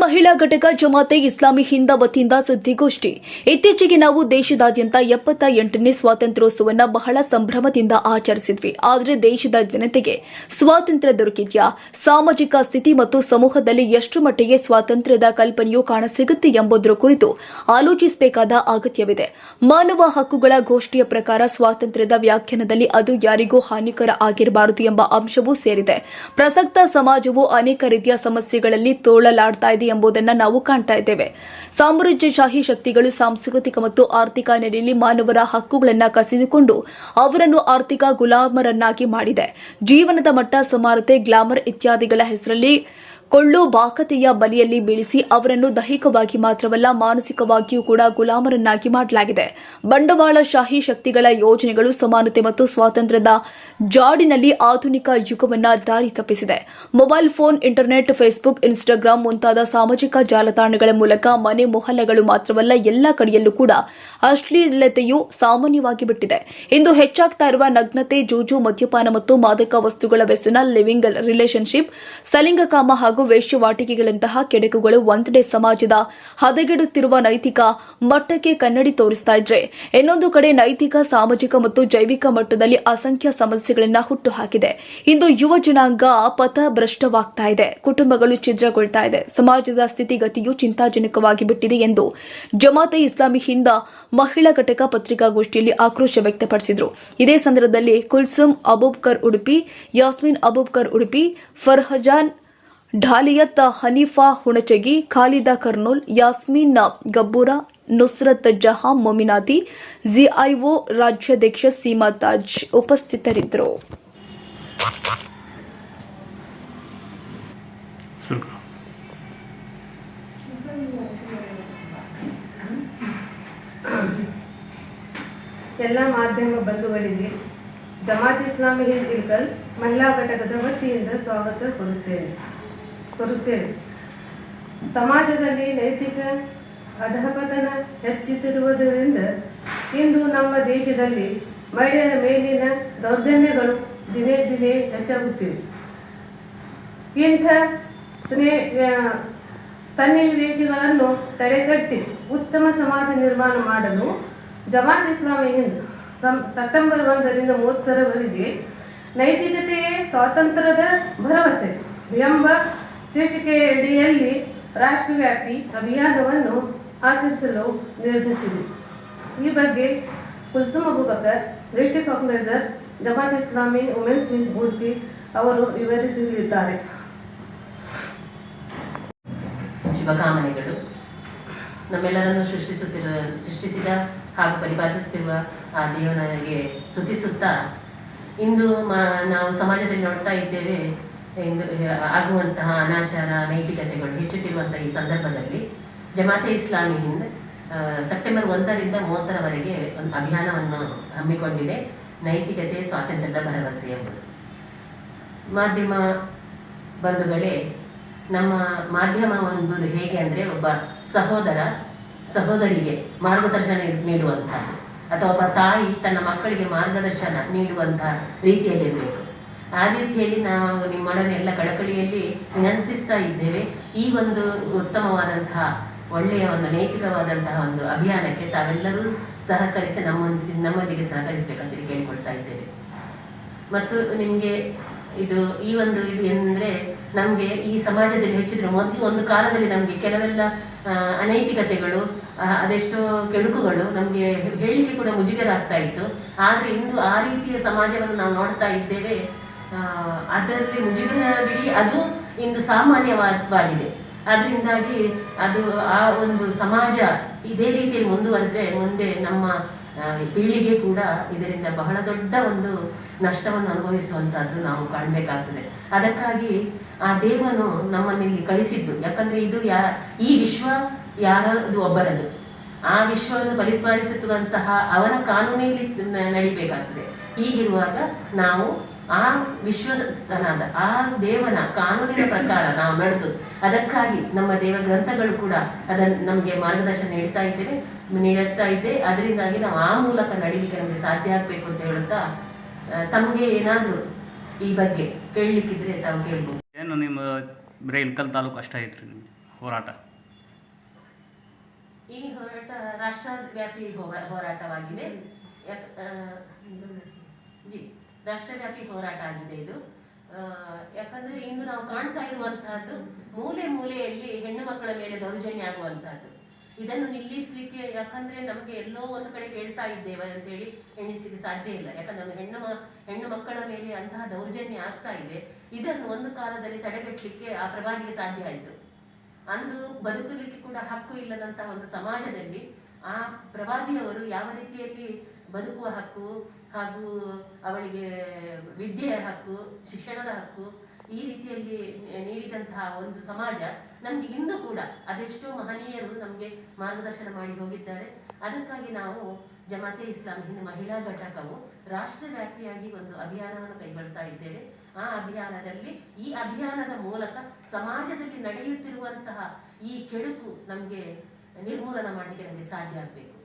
ಮಹಿಳಾ ಘಟಕ ಜಮಾತೆ ಇಸ್ಲಾಮಿ ಹಿಂದ ವತಿಯಿಂದ ಸುದ್ದಿಗೋಷ್ಠಿ. ಇತ್ತೀಚೆಗೆ ನಾವು ದೇಶದಾದ್ಯಂತ ಎಪ್ಪತ್ತ ಎಂಟನೇ ಸ್ವಾತಂತ್ರ್ಯೋತ್ಸವನ್ನ ಬಹಳ ಸಂಭ್ರಮದಿಂದ ಆಚರಿಸಿದ್ವಿ. ಆದರೆ ದೇಶದ ಜನತೆಗೆ ಸ್ವಾತಂತ್ರ್ಯ ದೊರಕಿದ್ಯಾ? ಸಾಮಾಜಿಕ ಸ್ಥಿತಿ ಮತ್ತು ಸಮೂಹದಲ್ಲಿ ಎಷ್ಟು ಮಟ್ಟಿಗೆ ಸ್ವಾತಂತ್ರ್ಯದ ಕಲ್ಪನೆಯು ಕಾಣಸಿಗುತ್ತೆ ಎಂಬುದರ ಕುರಿತು ಆಲೋಚಿಸಬೇಕಾದ ಅಗತ್ಯವಿದೆ. ಮಾನವ ಹಕ್ಕುಗಳ ಗೋಷ್ಠಿಯ ಪ್ರಕಾರ ಸ್ವಾತಂತ್ರ್ಯದ ವ್ಯಾಖ್ಯಾನದಲ್ಲಿ ಅದು ಯಾರಿಗೂ ಹಾನಿಕರ ಆಗಿರಬಾರದು ಎಂಬ ಅಂಶವೂ ಸೇರಿದೆ. ಪ್ರಸಕ್ತ ಸಮಾಜವು ಅನೇಕ ರೀತಿಯ ಸಮಸ್ಯೆಗಳಲ್ಲಿ ತೋಳಲಾಡ್ತಾ ಇದೆ ಎಂಬುದನ್ನು ನಾವು ಕಾಣ್ತಾ ಇದ್ದೇವೆ. ಸಾಮ್ರಾಜ್ಯಶಾಹಿ ಶಕ್ತಿಗಳು ಸಾಂಸ್ಕೃತಿಕ ಮತ್ತು ಆರ್ಥಿಕ ನೆಲೆಯಲ್ಲಿ ಮಾನವರ ಹಕ್ಕುಗಳನ್ನು ಕಸಿದುಕೊಂಡು ಅವರನ್ನು ಆರ್ಥಿಕ ಗುಲಾಮರನ್ನಾಗಿ ಮಾಡಿದೆ. ಜೀವನದ ಮಟ್ಟ ಸಮಾನತೆ ಗ್ಲಾಮರ್ ಇತ್ಯಾದಿಗಳ ಹೆಸರಲ್ಲಿ ಕೊಳ್ಳು ಬಾಕತೆಯ ಬಲಿಯಲ್ಲಿ ಬೀಳಿಸಿ ಅವರನ್ನು ದೈಹಿಕವಾಗಿ ಮಾತ್ರವಲ್ಲ ಮಾನಸಿಕವಾಗಿಯೂ ಕೂಡ ಗುಲಾಮರನ್ನಾಗಿ ಮಾಡಲಾಗಿದೆ. ಬಂಡವಾಳಶಾಹಿ ಶಕ್ತಿಗಳ ಯೋಜನೆಗಳು ಸಮಾನತೆ ಮತ್ತು ಸ್ವಾತಂತ್ರ್ಯದ ಜಾಡಿನಲ್ಲಿ ಆಧುನಿಕ ಯುಗವನ್ನ ದಾರಿ ತಪ್ಪಿಸಿದೆ. Mobile phone, internet, Facebook Instagram ಮುಂತಾದ ಸಾಮಾಜಿಕ ಜಾಲತಾಣಗಳ ಮೂಲಕ ಮನೆ ಮೊಹಲ್ಲೆಗಳು ಮಾತ್ರವಲ್ಲ ಎಲ್ಲ ಕಡೆಯಲ್ಲೂ ಕೂಡ ಅಶ್ಲೀಲತೆಯು ಸಾಮಾನ್ಯವಾಗಿ ಬಿಟ್ಟಿದೆ. ಇಂದು ಹೆಚ್ಚಾಗ್ತಾ ಇರುವ ನಗ್ನತೆ, ಜೂಜು, ಮದ್ಯಪಾನ ಮತ್ತು ಮಾದಕ ವಸ್ತುಗಳ ವ್ಯಸನ, ಲಿವಿಂಗ್ ರಿಲೇಶನ್ಶಿಪ್, ಸಲಿಂಗಕಾಮ ಹಾಗೂ ವೇಶ್ಯವಾಟಿಕೆಗಳಂತಹ ಕೆಡಕುಗಳು ಒಂದೆಡೆ ಸಮಾಜದ ಹದಗೆಡುತ್ತಿರುವ ನೈತಿಕ ಮಟ್ಟಕ್ಕೆ ಕನ್ನಡಿ ತೋರಿಸ್ತಾ ಇದ್ರೆ, ಇನ್ನೊಂದು ಕಡೆ ನೈತಿಕ, ಸಾಮಾಜಿಕ ಮತ್ತು ಜೈವಿಕ ಮಟ್ಟದಲ್ಲಿ ಅಸಂಖ್ಯ ಸಮಸ್ಯೆಗಳನ್ನ ಹುಟ್ಟುಹಾಕಿದೆ. ಇಂದು ಯುವ ಜನಾಂಗ ಪಥಭ್ರಷ್ಟವಾಗ್ತಾ ಇದೆ. ಕುಟುಂಬಗಳು ಛಿದ್ರಗೊಳ್ತಾ ಇದೆ. ಸಮಾಜದ ಸ್ಥಿತಿಗತಿಯು ಚಿಂತಾಜನಕವಾಗಿ ಬಿಟ್ಟಿದೆ ಎಂದು ಜಮಾತೆ ಇಸ್ಲಾಮಿ ಹಿಂದ ಮಹಿಳಾ ಘಟಕ ಪತ್ರಿಕಾಗೋಷ್ಠಿಯಲ್ಲಿ ಆಕ್ರೋಶ ವ್ಯಕ್ತಪಡಿಸಿದರು. ಇದೇ ಸಂದರ್ಭದಲ್ಲಿ ಕುಲ್ಸುಮ್ ಅಬೂಬ್ಕರ್ ಉಡುಪಿ, ಯಾಸ್ಮಿನ್ ಅಬೂಬ್ಕರ್ ಉಡುಪಿ, ಫರ್ಹಜಾನ್ ಢಾಲಿಯತ್ ಹನೀಫಾ ಹುಣಚಗಿ ಖಾಲಿದಾ ಕರ್ನೂಲ್ ಯಾಸ್ಮೀನ್ ಗಬ್ಬೂರ ನುಸ್ರತ್ ಜಹಾ ಮೊಮಿನಾತಿ ಜಿಐಒ ರಾಜ್ಯಾಧ್ಯಕ್ಷ ಸೀಮಾ ತಾಜ್ ಉಪಸ್ಥಿತರಿದ್ದರು. ಎಲ್ಲ ಮಾಧ್ಯಮ ಬಂಧುಗಳಿಗೆ ಜಮಾತ್ ಇಸ್ಲಾಮಿ ಹಿಂದ್ ಇಲ್ಕಲ್ ಮಹಿಳಾ ಘಟಕದ ವತಿಯಿಂದ ಸ್ವಾಗತ ಕೋರುತ್ತೇನೆ. ಕೋರುತ್ತೇನೆ ಸಮಾಜದಲ್ಲಿ ನೈತಿಕ ಅಧಪತನ ಹೆಚ್ಚುತ್ತಿರುವುದರಿಂದ ಇಂದು ನಮ್ಮ ದೇಶದಲ್ಲಿ ಮಹಿಳೆಯರ ಮೇಲಿನ ದೌರ್ಜನ್ಯಗಳು ದಿನೇ ದಿನೇ ಹೆಚ್ಚಾಗುತ್ತಿವೆ. ಇಂಥ ಸ್ನೇ ಸನ್ನಿವೇಶಗಳನ್ನು ತಡೆಗಟ್ಟಿ ಉತ್ತಮ ಸಮಾಜ ನಿರ್ಮಾಣ ಮಾಡಲು ಜಮಾತ್ ಇಸ್ಲಾಮಿ ಹಿಂದ್ ಸೆಪ್ಟೆಂಬರ್ ಒಂದರಿಂದ ಮೂವತ್ತರವರೆಗೆ ನೈತಿಕತೆಯೇ ಸ್ವಾತಂತ್ರ್ಯದ ಭರವಸೆ ಎಂಬ ಶೀರ್ಷಿಕೆಯಡಿಯಲ್ಲಿ ರಾಷ್ಟ್ರವ್ಯಾಪಿ ಅಭಿಯಾನವನ್ನು ಆಚರಿಸಲು ನಿರ್ಧರಿಸಿದೆ. ಈ ಬಗ್ಗೆ Kulsum Abubakar district organiser Jamaat Islami women's wing Udupi ಅವರು ವಿವರಿಸಲಿದ್ದಾರೆ. ಶುಭಕಾಮನೆಗಳು. ನಮ್ಮೆಲ್ಲರನ್ನು ಸೃಷ್ಟಿಸುತ್ತಿರುವ ಸೃಷ್ಟಿಸಿದ ಹಾಗೂ ಪರಿಪಾಲಿಸುತ್ತಿರುವ ಆ ದೇವನಿಗೆ ಸ್ತುತಿಸುತ್ತಾ ಇಂದು ನಾವು ಸಮಾಜದಲ್ಲಿ ನೋಡ್ತಾ ಇದ್ದೇವೆ ಇಂದು ಆಗುವಂತಹ ಅನಾಚಾರ, ನೈತಿಕತೆಗಳು ಹೆಚ್ಚುತ್ತಿರುವಂತಹ ಈ ಸಂದರ್ಭದಲ್ಲಿ ಜಮಾತೆ ಇಸ್ಲಾಮಿ ಹಿಂದ್ ಸೆಪ್ಟೆಂಬರ್ ಒಂದರಿಂದ ಮೂವತ್ತರವರೆಗೆ ಒಂದು ಅಭಿಯಾನವನ್ನು ಹಮ್ಮಿಕೊಂಡಿದೆ ನೈತಿಕತೆ, ಸ್ವಾತಂತ್ರ್ಯದ ಭರವಸೆ ಎಂಬುದು. ಮಾಧ್ಯಮ ಬಂಧುಗಳೇ, ನಮ್ಮ ಮಾಧ್ಯಮ ಒಂದು ಹೇಗೆ ಅಂದರೆ ಒಬ್ಬ ಸಹೋದರ, ಸಹೋದರಿಗೆ ಮಾರ್ಗದರ್ಶನ ನೀಡುವಂತಹ ಅಥವಾ ಒಬ್ಬ ತಾಯಿ ತನ್ನ ಮಕ್ಕಳಿಗೆ ಮಾರ್ಗದರ್ಶನ ನೀಡುವಂತಹ ರೀತಿಯಲ್ಲಿರಬೇಕು. ಆ ರೀತಿಯಲ್ಲಿ ನಾವು ನಿಮ್ಮೊಡನೆ ಎಲ್ಲ ಕಳಕಳಿಯಲ್ಲಿ ವಿನಂತಿಸ್ತಾ ಇದ್ದೇವೆ. ಈ ಒಂದು ಉತ್ತಮವಾದಂತಹ, ಒಳ್ಳೆಯ ಒಂದು ನೈತಿಕವಾದಂತಹ ಒಂದು ಅಭಿಯಾನಕ್ಕೆ ತಾವೆಲ್ಲರೂ ಸಹಕರಿಸಿ ನಮ್ಮೊಂದಿಗೆ ನಮ್ಮೊಂದಿಗೆ ಸಹಕರಿಸಬೇಕಂತ ಕೇಳಿಕೊಳ್ತಾ ಇದ್ದೇವೆ. ಮತ್ತು ನಿಮಗೆ ಇದು, ಈ ಒಂದು ಇದು ಏನಂದ್ರೆ ನಮಗೆ ಈ ಸಮಾಜದಲ್ಲಿ ಹೆಚ್ಚಿದ್ರೆ ಮೊದಲು ಒಂದು ಕಾಲದಲ್ಲಿ ನಮಗೆ ಕೆಲವೆಲ್ಲ ಅನೈತಿಕತೆಗಳು ಅದೆಷ್ಟೋ ಕೆಡುಕುಗಳು ನಮಗೆ ಹೇಳಿಕೆ ಕೂಡ ಮುಜುಗರ ಆಗ್ತಾ ಇತ್ತು. ಆದರೆ ಇಂದು ಆ ರೀತಿಯ ಸಮಾಜವನ್ನು ನಾವು ನೋಡ್ತಾ ಇದ್ದೇವೆ. ಅದರಲ್ಲಿ ಮುಜುಗರ ಬಿಡಿ, ಅದು ಇಂದು ಸಾಮಾನ್ಯವಾಗಿದೆ. ಅದರಿಂದಾಗಿ ಅದು ಆ ಒಂದು ಸಮಾಜ ಇದೇ ರೀತಿಯಲ್ಲಿ ಮುಂದುವರೆದ್ರೆ ಮುಂದೆ ನಮ್ಮ ಪೀಳಿಗೆ ಕೂಡ ಇದರಿಂದ ಬಹಳ ದೊಡ್ಡ ಒಂದು ನಷ್ಟವನ್ನು ಅನುಭವಿಸುವಂತಹದ್ದು ನಾವು ಕಾಣಬೇಕಾಗ್ತದೆ. ಅದಕ್ಕಾಗಿ ಆ ದೇವನು ನಮ್ಮನ್ನು ಕಳಿಸಿದ್ದು. ಯಾಕಂದ್ರೆ ಇದು ಯಾ, ಈ ವಿಶ್ವ ಯಾರದು ಒಬ್ಬರದು. ಆ ವಿಶ್ವವನ್ನು ಪರಿಪಾಲಿಸುತ್ತಿರುವಂತಹ ಅವನ ಕಾನೂನಿನಲ್ಲಿ ನಡಿಬೇಕಾಗ್ತದೆ. ಹೀಗಿರುವಾಗ ನಾವು ಆ ವಿಶ್ವಸ್ತನಾದ ಆ ದೇವನ ಕಾನೂನಿನ ಪ್ರಕಾರ ನಾವು ನಡೆದು ಅದಕ್ಕಾಗಿ ನಮ್ಮ ದೇವ ಗ್ರಂಥಗಳು ಕೂಡ ಅದನ್ನು ನಮಗೆ ಮಾರ್ಗದರ್ಶನ ನೀಡ್ತಾ ಇದ್ದೇವೆ ನೀಡುತ್ತಾ ಇದ್ದೆ. ಅದರಿಂದಾಗಿ ನಾವು ಆ ಮೂಲಕ ನಡೀಲಿಕ್ಕೆ ನಮಗೆ ಸಾಧ್ಯ ಆಗಬೇಕು ಅಂತ ಹೇಳುತ್ತಾ ಆ, ತಮಗೆ ಏನಾದರೂ ಈ ಬಗ್ಗೆ ಕೇಳಲಿಕ್ಕಿದ್ರೆ ತಾವು ಕೇಳ್ಬೋದು. ಏನು ನಿಮ್ಮ ಬರೀ ಇಲ್ಕಲ್ ತಾಲೂಕು ಅಷ್ಟೇ ಐತ್ರಿ ನಿಮ್ಗೆ ಹೋರಾಟ? ಈ ಹೋರಾಟ ರಾಷ್ಟ್ರವ್ಯಾಪಿ ಹೋರಾ- ಹೋರಾಟವಾಗಿದೆ. ಜಿ. ರಾಷ್ಟ್ರವ್ಯಾಪಿ ಹೋರಾಟ ಆಗಿದೆ ಇದು. ಯಾಕಂದ್ರೆ ಇಂದು ನಾವು ಕಾಣ್ತಾ ಇರುವಂತಹದ್ದು ಮೂಲೆ ಮೂಲೆಯಲ್ಲಿ ಹೆಣ್ಣು ಮಕ್ಕಳ ಮೇಲೆ ದೌರ್ಜನ್ಯ ಆಗುವಂತಹದ್ದು. ಇದನ್ನು ನಿಲ್ಲಿಸಲಿಕ್ಕೆ ಯಾಕಂದ್ರೆ ನಮಗೆ ಎಲ್ಲೋ ಒಂದು ಕಡೆ ಕೇಳ್ತಾ ಇದ್ದೇವೆ ಅಂತೇಳಿ ಎಣಿಸಲಿಕ್ಕೆ ಸಾಧ್ಯ ಇಲ್ಲ. ಯಾಕಂದ್ರೆ ಒಂದು ಹೆಣ್ಣು ಹೆಣ್ಣು ಮಕ್ಕಳ ಮೇಲೆ ಅಂತಹ ದೌರ್ಜನ್ಯ ಆಗ್ತಾ ಇದೆ. ಇದನ್ನು ಒಂದು ಕಾಲದಲ್ಲಿ ತಡೆಗಟ್ಟಲಿಕ್ಕೆ ಆ ಪ್ರಭಾವಿಗೆ ಸಾಧ್ಯ ಆಯಿತು. ಅಂದು ಬದುಕಲಿಕ್ಕೆ ಕೂಡ ಹಕ್ಕು ಇಲ್ಲದಂತಹ ಒಂದು ಸಮಾಜದಲ್ಲಿ ಆ ಪ್ರವಾದಿಯವರು ಯಾವ ರೀತಿಯಲ್ಲಿ ಬದುಕುವ ಹಕ್ಕು ಹಾಗೂ ಅವಳಿಗೆ ವಿದ್ಯೆಯ ಹಕ್ಕು, ಶಿಕ್ಷಣದ ಹಕ್ಕು ಈ ರೀತಿಯಲ್ಲಿ ನೀಡಿದಂತಹ ಒಂದು ಸಮಾಜ ನಮ್ಗೆ ಇಂದು ಕೂಡ ಅದೆಷ್ಟೋ ಮಹನೀಯರು ನಮಗೆ ಮಾರ್ಗದರ್ಶನ ಮಾಡಿ ಹೋಗಿದ್ದಾರೆ. ಅದಕ್ಕಾಗಿ ನಾವು ಜಮಾತೆ ಇಸ್ಲಾಂ ಹಿಂದ್ ಮಹಿಳಾ ಘಟಕವು ರಾಷ್ಟ್ರವ್ಯಾಪಿಯಾಗಿ ಒಂದು ಅಭಿಯಾನವನ್ನು ಕೈಗೊಳ್ತಾ ಇದ್ದೇವೆ. ಆ ಅಭಿಯಾನದಲ್ಲಿ ಈ ಅಭಿಯಾನದ ಮೂಲಕ ಸಮಾಜದಲ್ಲಿ ನಡೆಯುತ್ತಿರುವಂತಹ ಈ ಕೆಡುಕು ನಮಗೆ ನಿರ್ಮೂಲನ ಮಾಡಲಿಕ್ಕೆ ನಮಗೆ ಸಾಧ್ಯ ಆಗಬೇಕು.